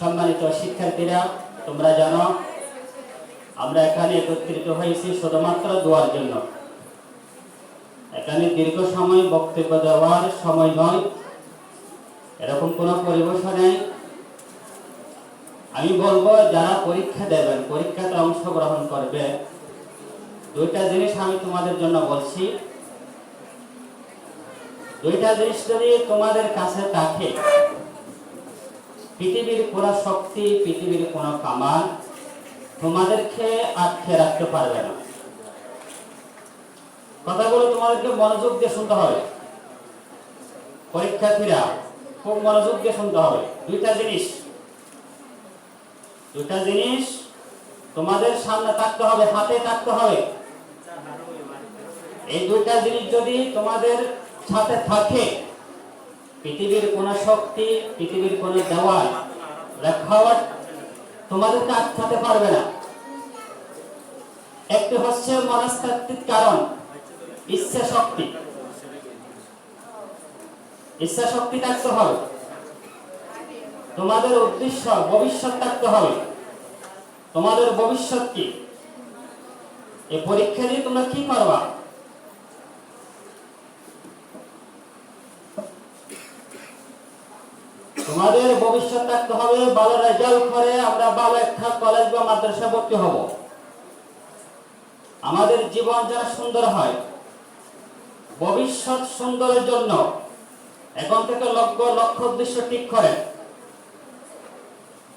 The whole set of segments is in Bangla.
সম্মানিত শিক্ষার্থীরা, তোমরা জানো, আমরা এখানে একত্রিত হয়েছি শুধুমাত্র দোয়ার জন্য। এখানে দীর্ঘ সময় বক্তব্য দেওয়ার সময় নয়, এরকম কোনো পরিবেশ নেই। আমি বলব, যারা পরীক্ষা দেবেন, পরীক্ষাতে অংশগ্রহণ করবে, দুইটা জিনিস আমি তোমাদের জন্য বলছি। দুইটা জিনিস যদি তোমাদের কাছে থাকে পৃথিবীর কোনো শক্তি, পৃথিবীর কোনো কামান তোমাদেরকে আটকে রাখতে পারবে না। কথাগুলো তোমাদেরকে মনোযোগ দিয়ে শুনতে হবে। পরীক্ষার্থীরা, খুব মনোযোগ দিয়ে শুনতে হবে। দুইটা জিনিস। দুইটা জিনিস তোমাদের সামনে থাকতে হবে, হাতে থাকতে হবে। এই দুইটা জিনিস যদি তোমাদের সাথে থাকে পৃথিবীর কোন শক্তি, পৃথিবীর কোন দেওয়াল লেখাওয়াট তোমাদেরকে আটকাতে পারবে না। একটি হচ্ছে মনস্তাত্ত্বিক কারণ, ইচ্ছা শক্তি। ইচ্ছা শক্তি থাকতে হবে। তোমাদের উদ্দেশ্য ভবিষ্যৎ থাকতে হবে। তোমাদের ভবিষ্যৎ কি? এই পরীক্ষা দিয়ে তোমরা কি করবা? তোমাদের ভবিষ্যৎ থাকতে হবে ভালো রেজাল্ট করে, আমরা ভালো একটা কলেজ বা মাদ্রাসা ভর্তি হব। আমাদের জীবন যেন সুন্দর হয়। ভবিষ্যৎ সুন্দরের জন্য এখন থেকে লক্ষ্য লক্ষ্য উদ্দেশ্য ঠিক করেন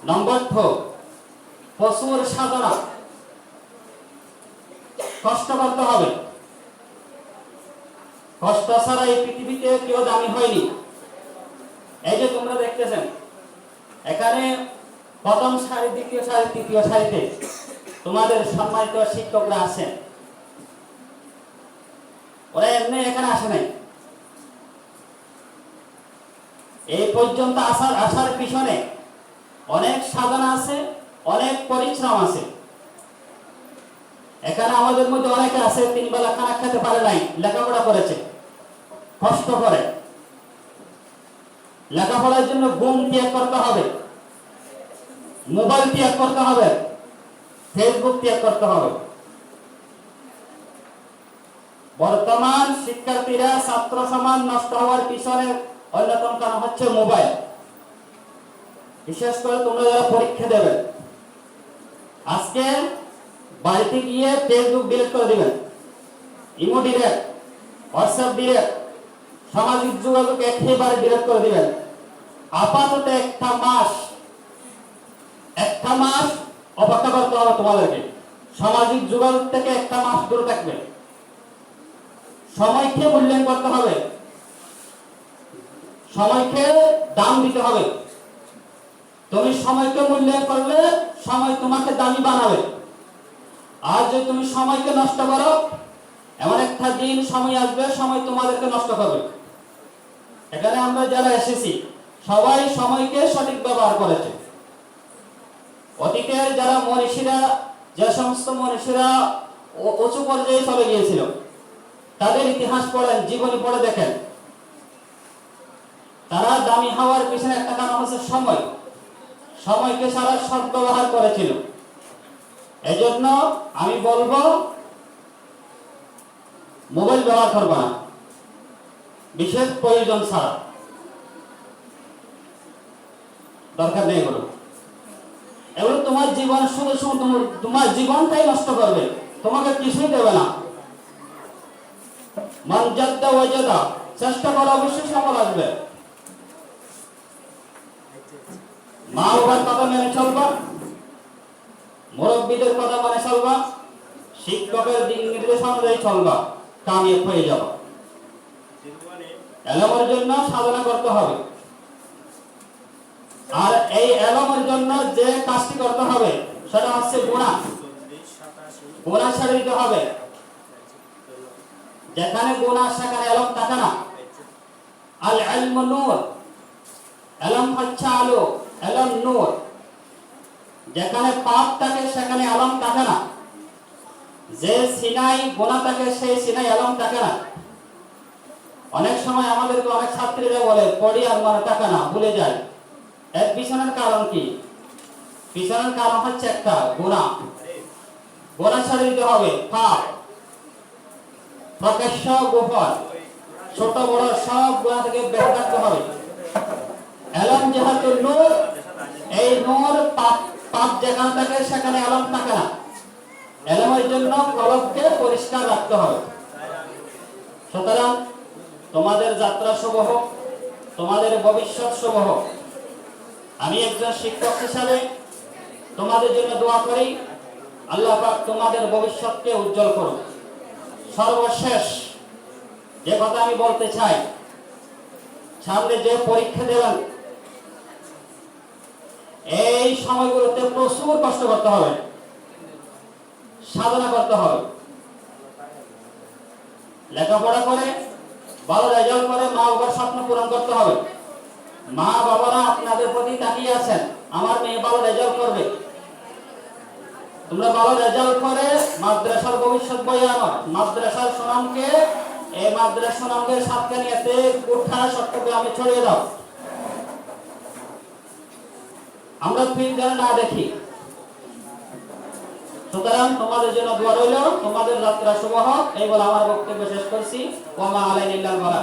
নম্বর টু প্রচুর সাধনা। কষ্ট করতে হবে। কষ্ট ছাড়া এই পৃথিবীতে কেউ দামি হয়নি। এই যে তোমরা দেখতেছেন, এখানে প্রথম সারি, দ্বিতীয় সারি, তৃতীয় সারিতে তোমাদের সম্মানিত শিক্ষকরা আছেন। ওরা এমনি এখানে আসে নাই। এই পর্যন্ত আসার আসার পিছনে অনেক সাধনা আছে, অনেক পরিশ্রম আছে। এখানে আমাদের মধ্যে অনেকে আছে তিন বেলা খানা খেতে পারে নাই, লেখাপড়া করেছে, কষ্ট করে। লেখাপড়ার জন্য ঘুম ত্যাগ করতে হবে, মোবাইল ত্যাগ করতে হবে, ফেসবুক ত্যাগ করতে হবে। বর্তমান শিক্ষার্থীরা ছাত্র সমাজ নষ্ট হওয়ার পিছনে অন্যতম কারণ হচ্ছে মোবাইল। বিশেষ করে তোমরা যারা পরীক্ষা দেবে, আজকে বাড়িতে গিয়ে ফেসবুক ডিলিট করে দিবেন। ইমো ডিরেক্ট হোয়াটসঅ্যাপ ডিরেক্ট সামাজিক যোগাযোগ একেবারে ডিলেট করে দিবেন। আপাতত একটা মাস একটা মাস অপেক্ষা করতে হবে তোমাদেরকে। সামাজিক যোগাযোগ থেকে একটা মাস দূরে থাকবে। সময়কে মূল্যায়ন করতে হবে। সময়কে দাম দিতে হবে। তুমি সময়কে মূল্যায়ন করলে, সময় তোমাকে দামি বানাবে। আর যদি তুমি সময়কে নষ্ট করো এমন একটা দিন সময় আসবে, সময় তোমাদেরকে নষ্ট করবে। এখানে আমরা যারা এসেছি, সবাই সময়কে সঠিক ব্যবহার করেছে। অতীতের যারা মনীষীরা, যে সমস্ত মনীষীরা উঁচু পর্যায়ে চলে গিয়েছিল, তাদের ইতিহাস পড়েন, জীবনী পড়ে দেখেন। তারা দামি হওয়ার পিছনে একটা কারণ হচ্ছে সময়। সময়কে সারা সৎ ব্যবহার করেছিল। এজন্য আমি বলব মোবাইল ব্যবহার করবে না। বিশেষ প্রয়োজন ছাড়া। দরকার নেই এগুলো এগুলো তোমার জীবন শুধু শুধু তোমার- জীবনটাই নষ্ট করবে। তোমাকে কিছুই দেবে না। জাদ্দা ওয়াজাদা চেষ্টা করো অবশ্যই সফল আসবে। মা বাবার কথা মেনে চলবা। মুরব্বীদের কথা মানে চলবা। শিক্ষকের দিক নির্দেশনা অনুযায়ী চলবা। কামিয়াব হয়ে যাবা। এলমের জন্য সাধনা করতে হবে। আর এই এলমের জন্য যে কাজটি করতে হবে, সেটা হচ্ছে গুণা গুণা ছেড়ে দিতে হবে। যেখানে গুণা সেখানে এলম থাকে না। আল ইলমু নূর। এলম হচ্ছে আলো, এলম নূর। যেখানে পাপ থাকে, সেখানে আলম থাকে না। যে সিনাই গোনা থাকে সেই সিনাই আলম থাকে না। অনেক সময় আমাদেরকে অনেক ছাত্রীরা বলে, পড়ি আর মনে থাকে না, ভুলে যায় এর পিছনের কারণ কি? পিছনের কারণ হচ্ছে একটা গুণা গুণা ছেড়ে দিতে হবে পাপ প্রকাশ্য গোপন। ছোট, বড় সব গোনা থেকে বের থাকতে হবে। এলম যেহেতু নূর, এই নূর পাপ পাপ যেখানে থাকে, সেখানে এলম থাকে না। এলমের জন্য কলবকে পরিষ্কার রাখতে হবে। সুতরাং তোমাদের যাত্রা শুভ হোক তোমাদের ভবিষ্যৎ শুভ হোক আমি একজন শিক্ষক হিসাবে তোমাদের জন্য দোয়া করি, আল্লাহ পাক তোমাদের ভবিষ্যৎকে উজ্জ্বল করুন সর্বশেষ যে কথা আমি বলতে চাই, সামনে যে পরীক্ষা দেবেন এই সময়গুলোতে প্রচুর কষ্ট করতে হবে। সাধনা করতে হবে। লেখাপড়া করে, ভালো রেজাল্ট করে মা বাবার স্বপ্ন পূরণ করতে হবে। মা বাবারা আপনাদের প্রতি তাকিয়ে আছেন, আমার মেয়ে ভালো রেজাল্ট করবে। তোমরা ভালো রেজাল্ট করে, মাদ্রাসার ভবিষ্যৎ বই আনো। মাদ্রাসার সুনামকে, এই মাদ্রাসার সুনামকে সাথে নিয়েতে গোটা চট্টগ্রামে ছড়িয়ে দাও। আমরা ফিল্ম না দেখি। সুতরাং তোমাদের জন্য দোয়া রইল, তোমাদের যাত্রা শুভ হোক এই বলে আমার বক্তব্য শেষ করছি। ওমা আলাই নিল্লাল বালা